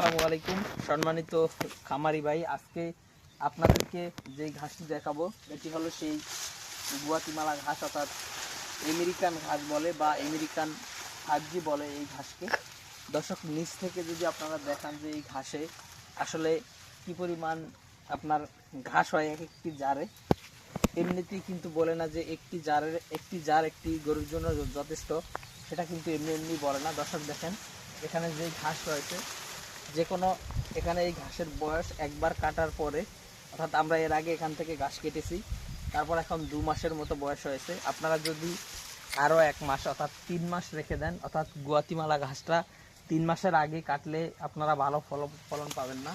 আসসালামু আলাইকুম। সম্মানিত খামারি ভাই, আজকে আপনাদেরকে যে ঘাসটি দেখাবো, এটি হলো সেই গুয়াতিমালা ঘাস, অর্থাৎ আমেরিকান ঘাস বলে বা আমেরিকান হাজি বলে এই ঘাসকে। দর্শক, নিচ থেকে যদি আপনারা দেখান যে এই ঘাসে আসলে কি পরিমাণ আপনার ঘাস হয় এক একটি জারে, এমনিতেই কিন্তু বলে না যে একটি জারের, একটি জার একটি গরুর জন্য যথেষ্ট, সেটা কিন্তু এমনি এমনি বলে না। দর্শক, দেখেন, এখানে যে ঘাস রয়েছে যে কোনো এখানে এই ঘাসের বয়স একবার কাটার পরে, অর্থাৎ আমরা এর আগে এখান থেকে ঘাস কেটেছি, তারপর এখন দু মাসের মতো বয়স হয়েছে। আপনারা যদি আরও এক মাস, অর্থাৎ তিন মাস রেখে দেন, অর্থাৎ গুয়াতিমালা ঘাসটা তিন মাসের আগে কাটলে আপনারা ভালো ফল ফলন পাবেন না।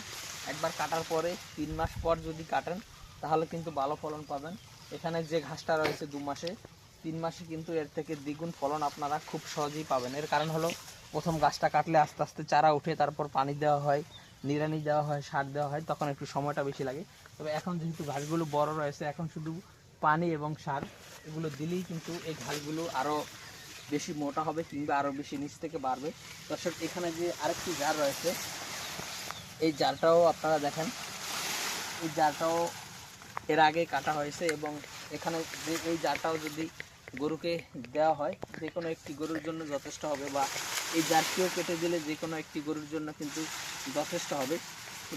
একবার কাটার পরে তিন মাস পর যদি কাটেন, তাহলে কিন্তু ভালো ফলন পাবেন। এখানে যে ঘাসটা রয়েছে দু মাসে, তিন মাসে কিন্তু এর থেকে দ্বিগুণ ফলন আপনারা খুব সহজেই পাবেন। এর কারণ হলো প্রথম গাছটা কাটলে আস্তে আস্তে চারা উঠে তারপর পানি দেওয়া হয়, নিড়ানি দেওয়া হয়, সার দেওয়া হয়, তখন একটু সময়টা বেশি লাগে। তবে এখন যেহেতু ঘাসগুলো বড় রয়েছে, এখন শুধু পানি এবং সার এগুলো দিলেই কিন্তু এই ঘাসগুলো আরও বেশি মোটা হবে কিংবা আরও বেশি নিচ থেকে বাড়বে। দর্শক, এখানে যে আরেকটি জার রয়েছে, এই জারটাও আপনারা দেখেন। এই জারটাও এর আগে কাটা হয়েছে এবং এখানে যে এই জারটাও যদি গরুকে দেওয়া হয়, যে কোনো একটি গরুর জন্য যথেষ্ট হবে বা এই জারটিও কেটে দিলে যে কোনো একটি গরুর জন্য কিন্তু যথেষ্ট হবে।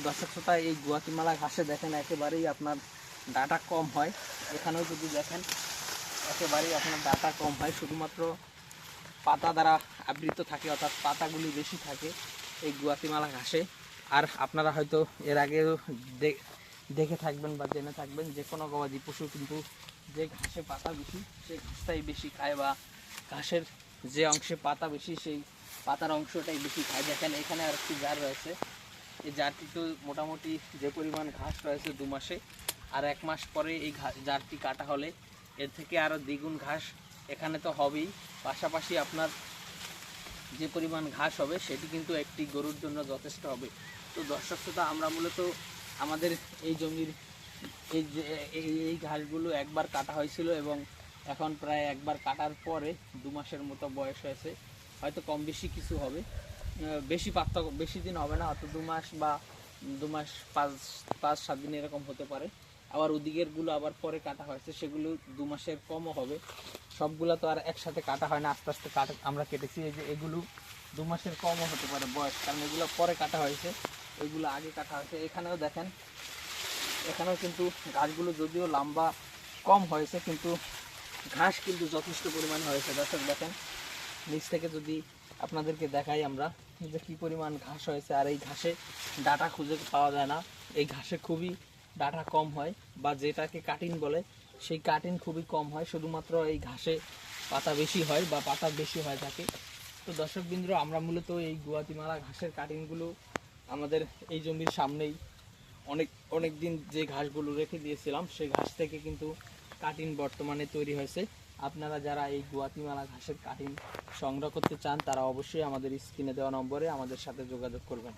দর্শক শ্রোতা, এই গুয়াতিমালা ঘাসে দেখেন, একেবারেই আপনার ডাটা কম হয়। এখানেও যদি দেখেন, একেবারেই আপনার ডাটা কম হয়। শুধুমাত্র পাতা দ্বারা আবৃত থাকে, অর্থাৎ পাতাগুলি বেশি থাকে এই গুয়াতিমালা ঘাসে। আর আপনারা হয়তো এর আগেও দেখে থাকবেন বা জেনে থাকবেন, যে কোনো গবাদি পশু কিন্তু যে ঘাসে পাতা বেশি সেই ঘাসটাই বেশি খায় বা ঘাসের যে অংশে পাতা বেশি, সেই পাতার অংশটাই বেশি খায়। দেখেন, এখানে আর একটি জার রয়েছে। এই জারটি তো মোটামুটি যে পরিমাণ ঘাস রয়েছে দু মাসে, আর এক মাস পরে এই জারটি কাটা হলে এর থেকে আরও দ্বিগুণ ঘাস এখানে তো হবেই। পাশাপাশি আপনার যে পরিমাণ ঘাস হবে, সেটি কিন্তু একটি গরুর জন্য যথেষ্ট হবে। তো দর্শক শ্রোতা, আমরা মূলত আমাদের এই জমির এই যে, এই ঘাসগুলো একবার কাটা হয়েছিল এবং এখন প্রায় একবার কাটার পরে দু মাসের মতো বয়স হয়েছে। হয়তো কম বেশি কিছু হবে। বেশি পার্থক্য, বেশি দিন হবে না, হয়তো দু মাস বা দু মাস পাঁচ পাঁচ, সাত দিন এরকম হতে পারে। আবার ওদিকেরগুলো আবার পরে কাটা হয়েছে, সেগুলো দু মাসের কমও হবে। সবগুলো তো আর একসাথে কাটা হয় না, আস্তে আস্তে কাটা, আমরা কেটেছি। এই যে, এগুলো দু মাসের কমও হতে পারে বয়স, কারণ এগুলো পরে কাটা হয়েছে, এগুলো আগে কাটা হয়েছে। এখানেও দেখেন এখানেও কিন্তু গাছগুলো যদিও লম্বা কম হয়েছে, কিন্তু ঘাস কিন্তু যথেষ্ট পরিমাণ হয়েছে। দর্শক, দেখেন, নিচ থেকে যদি আপনাদেরকে দেখাই আমরা যে কি পরিমাণ ঘাস হয়েছে, আর এই ঘাসে ডাটা খুঁজে পাওয়া যায় না। এই ঘাসে খুবই ডাটা কম হয়, বা যেটাকে কাটিন বলে, সেই কাটিন খুবই কম হয়। শুধুমাত্র এই ঘাসে পাতা বেশি হয়, বা পাতা বেশি হয় থাকে তো দর্শক বিন্দু আমরা মূলত এই গুয়াতিমালা ঘাসের কাটিংগুলো আমাদের এই জমির সামনেই অনেক অনেক দিন যে ঘাসগুলো রেখে দিয়েছিলাম সেই ঘাস থেকে কিন্তু কাটিন বর্তমানে তৈরি হয়েছে। আপনারা যারা এই গুয়াতিমালা ঘাসের কাটিন সংগ্রহ করতে চান, তারা অবশ্যই আমাদের স্ক্রিনে দেওয়া নম্বরে আমাদের সাথে যোগাযোগ করবেন।